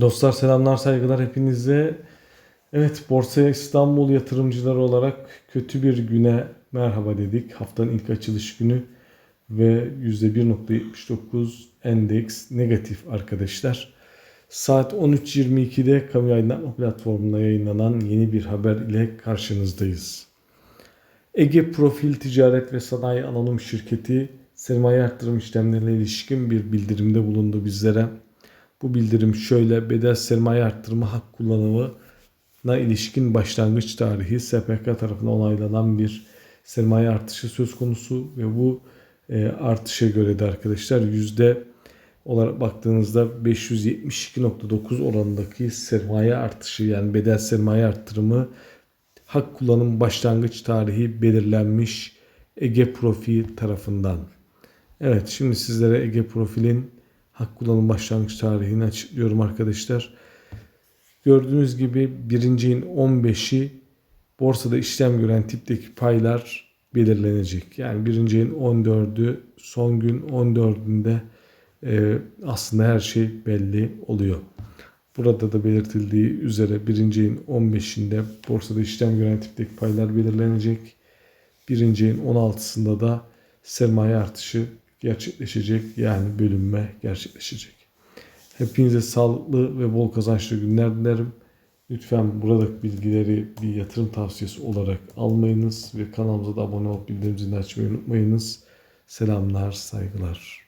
Dostlar selamlar saygılar hepinize. Evet Borsa İstanbul yatırımcıları olarak kötü bir güne merhaba dedik. Haftanın ilk açılış günü ve %1.79 endeks negatif arkadaşlar. Saat 13.22'de kamu aydınlatma platformunda yayınlanan yeni bir haber ile karşınızdayız. Ege Profil Ticaret ve Sanayi Anonim Şirketi sermaye arttırım işlemlerine ilişkin bir bildirimde bulundu bizlere. Bu bildirim şöyle bedel sermaye arttırımı hak kullanımına ilişkin başlangıç tarihi SPK tarafından onaylanan bir sermaye artışı söz konusu ve bu e, artışa göre de arkadaşlar yüzde olarak baktığınızda 572.9 oranındaki sermaye artışı yani bedel sermaye arttırımı hak kullanım başlangıç tarihi belirlenmiş Ege Profil tarafından. Evet şimdi sizlere Ege Profil'in hak kullanım başlangıç tarihini açıklıyorum arkadaşlar. Gördüğünüz gibi birincinin 15'i borsada işlem gören tipteki paylar belirlenecek. Yani birincinin 14'ü son gün 14'ünde e, aslında her şey belli oluyor. Burada da belirtildiği üzere birincinin 15'inde borsada işlem gören tipteki paylar belirlenecek. Birincinin 16'sında da sermaye artışı gerçekleşecek. Yani bölünme gerçekleşecek. Hepinize sağlıklı ve bol kazançlı günler dilerim. Lütfen buradaki bilgileri bir yatırım tavsiyesi olarak almayınız ve kanalımıza da abone olup bildirim zilini açmayı unutmayınız. Selamlar, saygılar.